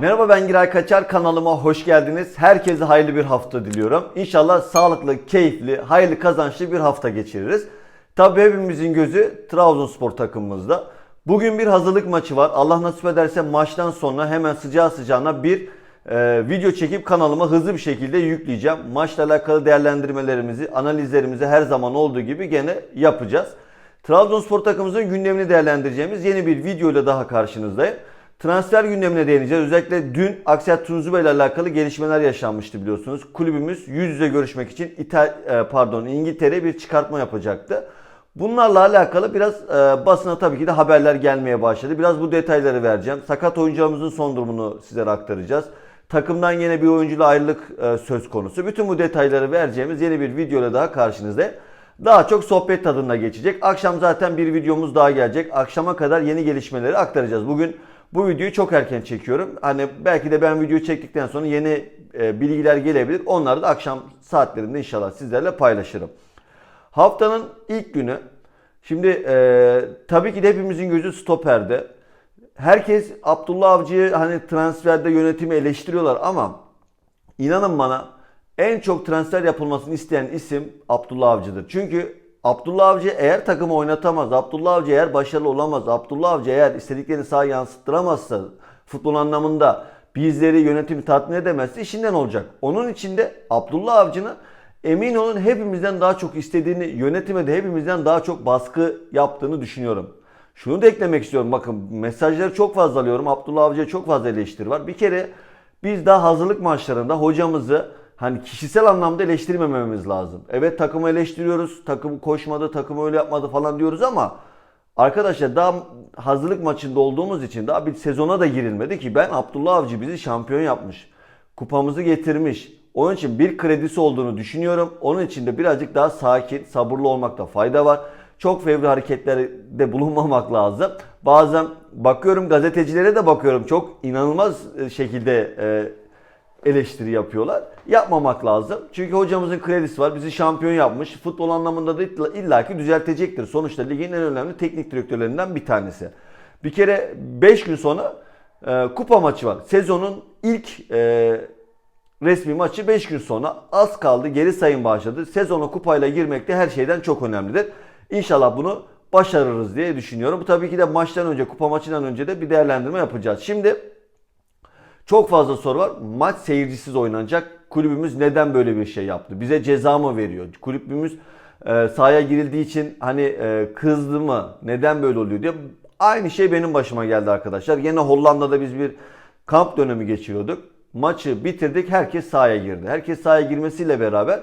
Merhaba ben Giray Kaçar kanalıma hoş geldiniz. Herkese hayırlı bir hafta diliyorum. İnşallah sağlıklı, keyifli, hayırlı kazançlı bir hafta geçiririz. Tabii hepimizin gözü Trabzonspor takımımızda. Bugün bir hazırlık maçı var. Allah nasip ederse maçtan sonra hemen sıcağı sıcağına bir e, video çekip kanalıma hızlı bir şekilde yükleyeceğim. Maçla alakalı değerlendirmelerimizi, analizlerimizi her zaman olduğu gibi gene yapacağız. Trabzonspor takımımızın gündemini değerlendireceğimiz yeni bir video ile daha karşınızdayım. Transfer gündemine değineceğiz. Özellikle dün Aksiyat Tunzuba ile alakalı gelişmeler yaşanmıştı biliyorsunuz. Kulübümüz yüz yüze görüşmek için İtal e, pardon İngiltere bir çıkartma yapacaktı. Bunlarla alakalı biraz e, basına tabii ki de haberler gelmeye başladı. Biraz bu detayları vereceğim. Sakat oyuncularımızın son durumunu sizlere aktaracağız. Takımdan yine bir oyuncuyla ayrılık e, söz konusu. Bütün bu detayları vereceğimiz yeni bir video ile daha karşınızdayım. Daha çok sohbet tadında geçecek. Akşam zaten bir videomuz daha gelecek. Akşama kadar yeni gelişmeleri aktaracağız. Bugün bu videoyu çok erken çekiyorum. Hani belki de ben videoyu çektikten sonra yeni e, bilgiler gelebilir. Onları da akşam saatlerinde inşallah sizlerle paylaşırım. Haftanın ilk günü. Şimdi e, tabii ki de hepimizin gözü stoperde. Herkes Abdullah Avcı'yı hani transferde yönetimi eleştiriyorlar ama inanın bana en çok transfer yapılmasını isteyen isim Abdullah Avcı'dır. Çünkü Abdullah Avcı eğer takımı oynatamaz, Abdullah Avcı eğer başarılı olamaz, Abdullah Avcı eğer istediklerini sahaya yansıttıramazsa futbol anlamında bizleri yönetimi tatmin edemezse işinden olacak. Onun için de Abdullah Avcı'nın emin olun hepimizden daha çok istediğini, yönetime de hepimizden daha çok baskı yaptığını düşünüyorum. Şunu da eklemek istiyorum. Bakın mesajları çok fazla alıyorum. Abdullah Avcı'ya çok fazla eleştiri var. Bir kere biz daha hazırlık maçlarında hocamızı hani kişisel anlamda eleştirmememiz lazım. Evet takımı eleştiriyoruz. Takım koşmadı, takım öyle yapmadı falan diyoruz ama arkadaşlar daha hazırlık maçında olduğumuz için daha bir sezona da girilmedi ki ben Abdullah Avcı bizi şampiyon yapmış. Kupamızı getirmiş. Onun için bir kredisi olduğunu düşünüyorum. Onun için de birazcık daha sakin, sabırlı olmakta fayda var. Çok fevri hareketlerde bulunmamak lazım. Bazen bakıyorum gazetecilere de bakıyorum. Çok inanılmaz şekilde e, eleştiri yapıyorlar. Yapmamak lazım. Çünkü hocamızın kredisi var. Bizi şampiyon yapmış. Futbol anlamında da illa- illaki düzeltecektir. Sonuçta ligin en önemli teknik direktörlerinden bir tanesi. Bir kere 5 gün sonra e, kupa maçı var. Sezonun ilk e, resmi maçı 5 gün sonra az kaldı. Geri sayım başladı. Sezona kupayla girmek de her şeyden çok önemlidir. İnşallah bunu başarırız diye düşünüyorum. Bu tabii ki de maçtan önce, kupa maçından önce de bir değerlendirme yapacağız. Şimdi çok fazla soru var. Maç seyircisiz oynanacak. Kulübümüz neden böyle bir şey yaptı? Bize ceza mı veriyor? Kulübümüz e, sahaya girildiği için hani e, kızdı mı? Neden böyle oluyor diye. Aynı şey benim başıma geldi arkadaşlar. Yine Hollanda'da biz bir kamp dönemi geçiriyorduk. Maçı bitirdik. Herkes sahaya girdi. Herkes sahaya girmesiyle beraber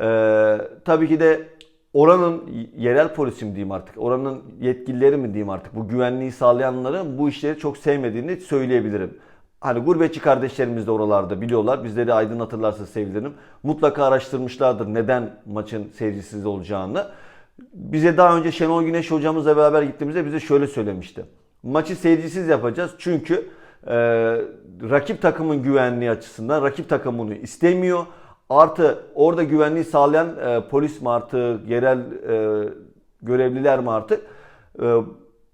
e, tabii ki de oranın yerel polisi mi diyeyim artık, oranın yetkilileri mi diyeyim artık bu güvenliği sağlayanların bu işleri çok sevmediğini söyleyebilirim. Hani gurbetçi kardeşlerimiz de oralarda biliyorlar. Bizleri aydınlatırlarsa sevinirim. Mutlaka araştırmışlardır neden maçın seyircisiz olacağını. Bize daha önce Şenol Güneş hocamızla beraber gittiğimizde bize şöyle söylemişti. Maçı seyircisiz yapacağız çünkü e, rakip takımın güvenliği açısından rakip takım bunu istemiyor. Artı orada güvenliği sağlayan e, polis mi artık, yerel e, görevliler mi artık e,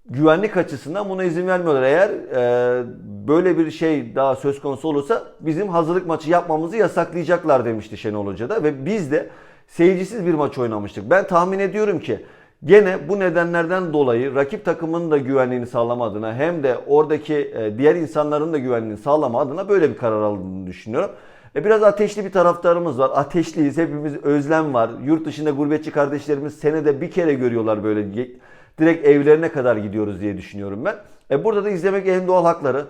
güvenlik açısından buna izin vermiyorlar. Eğer e, böyle bir şey daha söz konusu olursa bizim hazırlık maçı yapmamızı yasaklayacaklar demişti Şenol Hoca da ve biz de seyircisiz bir maç oynamıştık. Ben tahmin ediyorum ki gene bu nedenlerden dolayı rakip takımın da güvenliğini sağlama adına hem de oradaki e, diğer insanların da güvenliğini sağlama adına böyle bir karar alındığını düşünüyorum. E biraz ateşli bir taraftarımız var. Ateşliyiz. Hepimiz özlem var. Yurt dışında gurbetçi kardeşlerimiz senede bir kere görüyorlar böyle. Direkt evlerine kadar gidiyoruz diye düşünüyorum ben. E burada da izlemek en doğal hakları.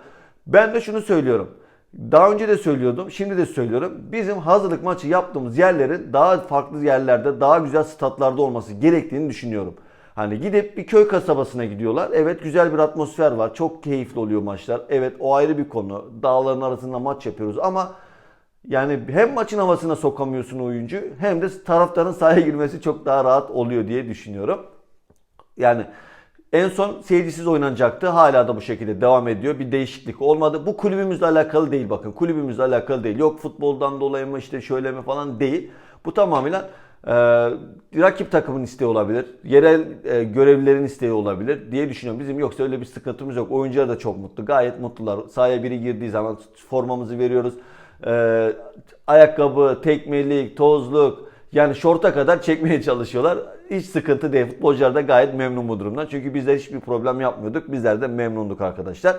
Ben de şunu söylüyorum. Daha önce de söylüyordum, şimdi de söylüyorum. Bizim hazırlık maçı yaptığımız yerlerin daha farklı yerlerde, daha güzel statlarda olması gerektiğini düşünüyorum. Hani gidip bir köy kasabasına gidiyorlar. Evet güzel bir atmosfer var. Çok keyifli oluyor maçlar. Evet o ayrı bir konu. Dağların arasında maç yapıyoruz ama yani hem maçın havasına sokamıyorsun oyuncu hem de taraftarın sahaya girmesi çok daha rahat oluyor diye düşünüyorum. Yani en son seyircisiz oynanacaktı. Hala da bu şekilde devam ediyor. Bir değişiklik olmadı. Bu kulübümüzle alakalı değil bakın. Kulübümüzle alakalı değil. Yok futboldan dolayı mı işte şöyle mi falan değil. Bu tamamıyla Ee, rakip takımın isteği olabilir. Yerel e, görevlilerin isteği olabilir diye düşünüyorum. Bizim yoksa öyle bir sıkıntımız yok. Oyuncular da çok mutlu. Gayet mutlular. Sahaya biri girdiği zaman formamızı veriyoruz. Ee, ayakkabı, tekmelik, tozluk yani şorta kadar çekmeye çalışıyorlar. Hiç sıkıntı değil. Futbolcular da gayet memnun bu durumdan. Çünkü bizler hiçbir problem yapmıyorduk. Bizler de memnunduk arkadaşlar.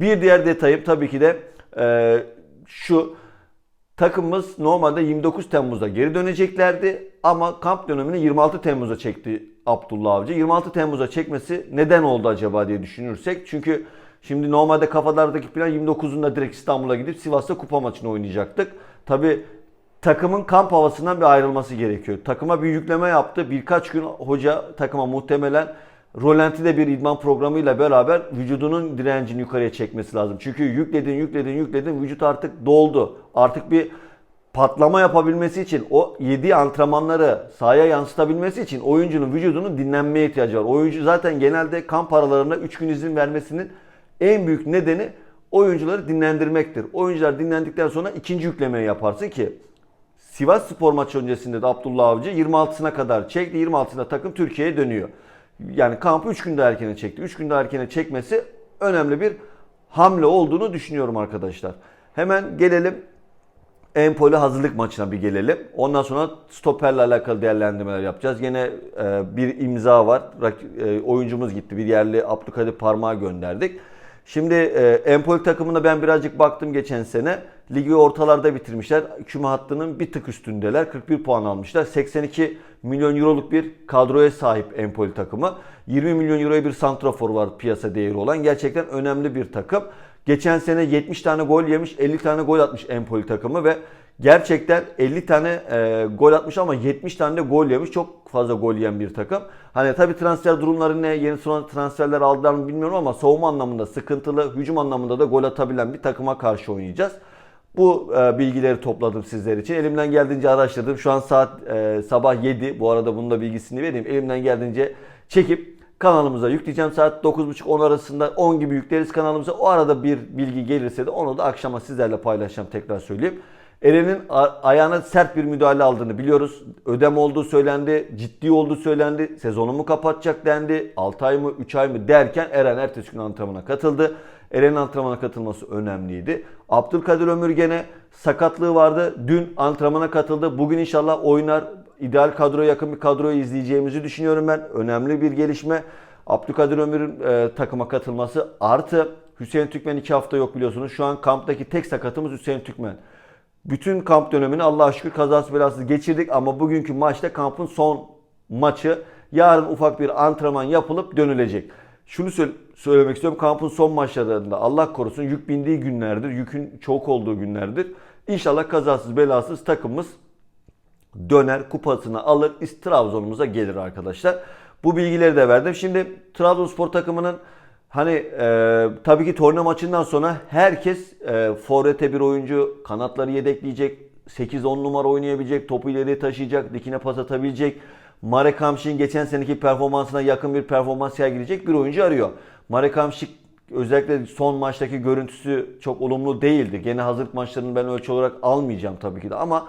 Bir diğer detayım tabii ki de e, şu. Takımımız normalde 29 Temmuz'da geri döneceklerdi ama kamp dönemini 26 Temmuz'a çekti Abdullah Avcı. 26 Temmuz'a çekmesi neden oldu acaba diye düşünürsek. Çünkü şimdi normalde kafalardaki plan 29'unda direkt İstanbul'a gidip Sivas'ta kupa maçını oynayacaktık. Tabi takımın kamp havasından bir ayrılması gerekiyor. Takıma bir yükleme yaptı. Birkaç gün hoca takıma muhtemelen Rolanti'de bir idman programıyla beraber vücudunun direncini yukarıya çekmesi lazım. Çünkü yükledin, yükledin, yükledin vücut artık doldu. Artık bir patlama yapabilmesi için o yediği antrenmanları sahaya yansıtabilmesi için oyuncunun vücudunun dinlenmeye ihtiyacı var. Oyuncu zaten genelde kamp aralarında 3 gün izin vermesinin en büyük nedeni oyuncuları dinlendirmektir. Oyuncular dinlendikten sonra ikinci yüklemeyi yaparsın ki Sivas Spor maçı öncesinde de Abdullah Avcı 26'sına kadar çekti. 26'sında takım Türkiye'ye dönüyor. Yani kampı 3 günde erkene çekti. 3 günde erkene çekmesi önemli bir hamle olduğunu düşünüyorum arkadaşlar. Hemen gelelim Empoli hazırlık maçına bir gelelim. Ondan sonra stoperle alakalı değerlendirmeler yapacağız. Yine e, bir imza var. Rak- e, oyuncumuz gitti. Bir yerli Abdülkadir Parmağı gönderdik. Şimdi e, Empoli takımına ben birazcık baktım geçen sene. Ligi ortalarda bitirmişler. Küme hattının bir tık üstündeler. 41 puan almışlar. 82 milyon euroluk bir kadroya sahip Empoli takımı. 20 milyon euroya bir santrafor var piyasa değeri olan. Gerçekten önemli bir takım. Geçen sene 70 tane gol yemiş, 50 tane gol atmış Empoli takımı ve gerçekten 50 tane e, gol atmış ama 70 tane de gol yemiş. Çok fazla gol yiyen bir takım. Hani tabii transfer durumları ne, yeni son transferler aldılar mı bilmiyorum ama savunma anlamında sıkıntılı, hücum anlamında da gol atabilen bir takıma karşı oynayacağız. Bu e, bilgileri topladım sizler için. Elimden geldiğince araştırdım. Şu an saat e, sabah 7. Bu arada bunun da bilgisini vereyim. Elimden geldiğince çekip kanalımıza yükleyeceğim. Saat 9.30-10 arasında 10 gibi yükleriz kanalımıza. O arada bir bilgi gelirse de onu da akşama sizlerle paylaşacağım tekrar söyleyeyim. Eren'in ayağına sert bir müdahale aldığını biliyoruz. Ödem olduğu söylendi, ciddi olduğu söylendi. Sezonu mu kapatacak dendi. 6 ay mı 3 ay mı derken Eren ertesi gün antrenmana katıldı. Eren'in antrenmana katılması önemliydi. Abdülkadir Ömür gene sakatlığı vardı. Dün antrenmana katıldı. Bugün inşallah oynar. İdeal kadroya yakın bir kadroyu izleyeceğimizi düşünüyorum ben. Önemli bir gelişme. Abdülkadir Ömür'ün e, takıma katılması artı Hüseyin Türkmen 2 hafta yok biliyorsunuz. Şu an kamptaki tek sakatımız Hüseyin Türkmen. Bütün kamp dönemini Allah'a şükür kazasız belasız geçirdik ama bugünkü maçta kampın son maçı. Yarın ufak bir antrenman yapılıp dönülecek. Şunu sö- söylemek istiyorum. Kampın son maçlarında Allah korusun yük bindiği günlerdir. Yükün çok olduğu günlerdir. İnşallah kazasız belasız takımımız döner kupasını alır Trabzon'umuza gelir arkadaşlar. Bu bilgileri de verdim. Şimdi Trabzonspor takımının hani e, tabii ki torna maçından sonra herkes e, forvete bir oyuncu kanatları yedekleyecek. 8-10 numara oynayabilecek, topu ileriye taşıyacak, dikine pas atabilecek. Marek Hamşik'in geçen seneki performansına yakın bir performans sergileyecek bir oyuncu arıyor. Marek Hamşik özellikle son maçtaki görüntüsü çok olumlu değildi. Gene hazırlık maçlarını ben ölçü olarak almayacağım tabii ki de ama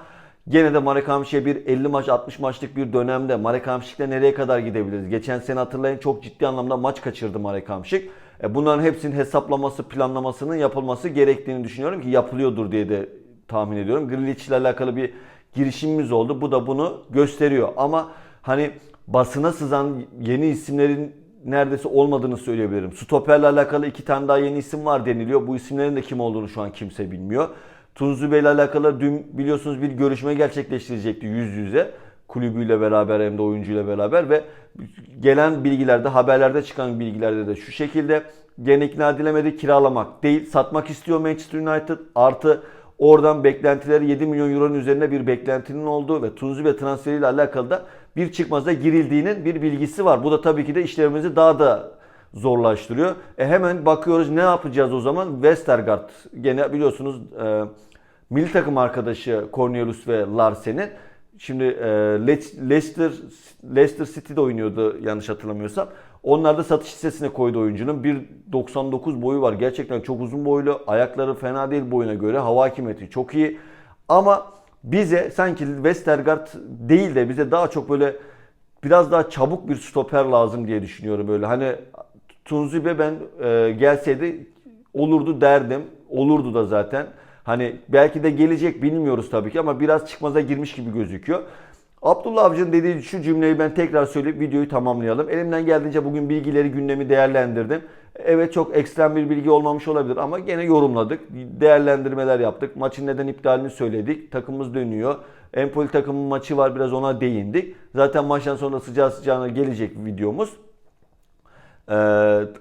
Gene de Marek Hamşik'e bir 50 maç 60 maçlık bir dönemde Marek Hamşik'le nereye kadar gidebiliriz? Geçen sene hatırlayın çok ciddi anlamda maç kaçırdı Marek Hamşik. E bunların hepsinin hesaplaması, planlamasının yapılması gerektiğini düşünüyorum ki yapılıyordur diye de tahmin ediyorum. Grealish ile alakalı bir girişimimiz oldu. Bu da bunu gösteriyor. Ama hani basına sızan yeni isimlerin neredeyse olmadığını söyleyebilirim. Stoperle alakalı iki tane daha yeni isim var deniliyor. Bu isimlerin de kim olduğunu şu an kimse bilmiyor. Tunzu Bey ile alakalı dün biliyorsunuz bir görüşme gerçekleştirecekti yüz yüze. Kulübüyle beraber hem de oyuncuyla beraber ve gelen bilgilerde, haberlerde çıkan bilgilerde de şu şekilde gene ikna edilemedi kiralamak değil, satmak istiyor Manchester United artı oradan beklentileri 7 milyon euronun üzerinde bir beklentinin olduğu ve Tunzu ve transferiyle alakalı da bir çıkmaza girildiğinin bir bilgisi var. Bu da tabii ki de işlerimizi daha da zorlaştırıyor. E hemen bakıyoruz ne yapacağız o zaman? Westergaard gene biliyorsunuz e, milli takım arkadaşı Cornelius ve Larsen'in şimdi e, Le- Leicester Leicester City'de oynuyordu yanlış hatırlamıyorsam. Onlar da satış listesine koydu oyuncunun. 1.99 boyu var. Gerçekten çok uzun boylu. Ayakları fena değil boyuna göre. Hava hakimiyeti çok iyi. Ama bize sanki Westergaard değil de bize daha çok böyle biraz daha çabuk bir stoper lazım diye düşünüyorum böyle. Hani Tunzibe ben e, gelseydi olurdu derdim. Olurdu da zaten. Hani belki de gelecek bilmiyoruz tabii ki ama biraz çıkmaza girmiş gibi gözüküyor. Abdullah Avcı'nın dediği şu cümleyi ben tekrar söyleyip videoyu tamamlayalım. Elimden geldiğince bugün bilgileri gündemi değerlendirdim. Evet çok ekstrem bir bilgi olmamış olabilir ama gene yorumladık. Değerlendirmeler yaptık. Maçın neden iptalini söyledik. Takımımız dönüyor. Empoli takımın maçı var biraz ona değindik. Zaten maçtan sonra sıcağı sıcağına gelecek videomuz. Ee,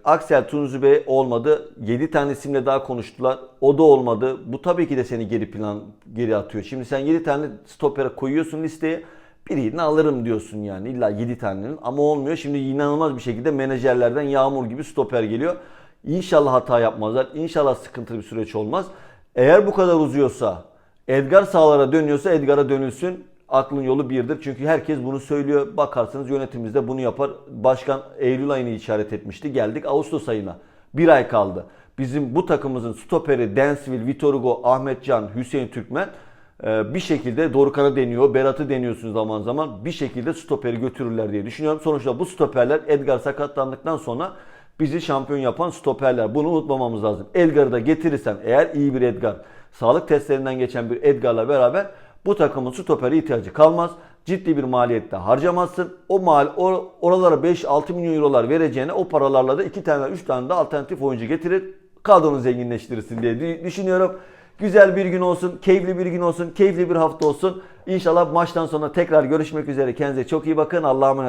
Aksel Tunzube olmadı. 7 tane isimle daha konuştular. O da olmadı. Bu tabii ki de seni geri plan geri atıyor. Şimdi sen 7 tane stopere koyuyorsun listeye. Birini alırım diyorsun yani. İlla 7 tanenin ama olmuyor. Şimdi inanılmaz bir şekilde menajerlerden yağmur gibi stoper geliyor. İnşallah hata yapmazlar. İnşallah sıkıntılı bir süreç olmaz. Eğer bu kadar uzuyorsa, Edgar sahalara dönüyorsa Edgar'a dönülsün. Aklın yolu birdir. Çünkü herkes bunu söylüyor. Bakarsanız yönetimimiz de bunu yapar. Başkan Eylül ayını işaret etmişti. Geldik Ağustos ayına. Bir ay kaldı. Bizim bu takımımızın stoperi Densville, Vitor Hugo, Ahmet Can, Hüseyin Türkmen e, bir şekilde Dorukhan'ı deniyor, Berat'ı deniyorsunuz zaman zaman. Bir şekilde stoperi götürürler diye düşünüyorum. Sonuçta bu stoperler Edgar sakatlandıktan sonra bizi şampiyon yapan stoperler. Bunu unutmamamız lazım. Edgar'ı da getirirsen eğer iyi bir Edgar, sağlık testlerinden geçen bir Edgar'la beraber bu takımın stopere ihtiyacı kalmaz. Ciddi bir maliyette harcamazsın. O mal or- oralara 5-6 milyon eurolar vereceğine o paralarla da 2 tane 3 tane de alternatif oyuncu getirir. Kadronu zenginleştirirsin diye dü- düşünüyorum. Güzel bir gün olsun, keyifli bir gün olsun, keyifli bir hafta olsun. İnşallah maçtan sonra tekrar görüşmek üzere. Kendinize çok iyi bakın. Allah'a emanet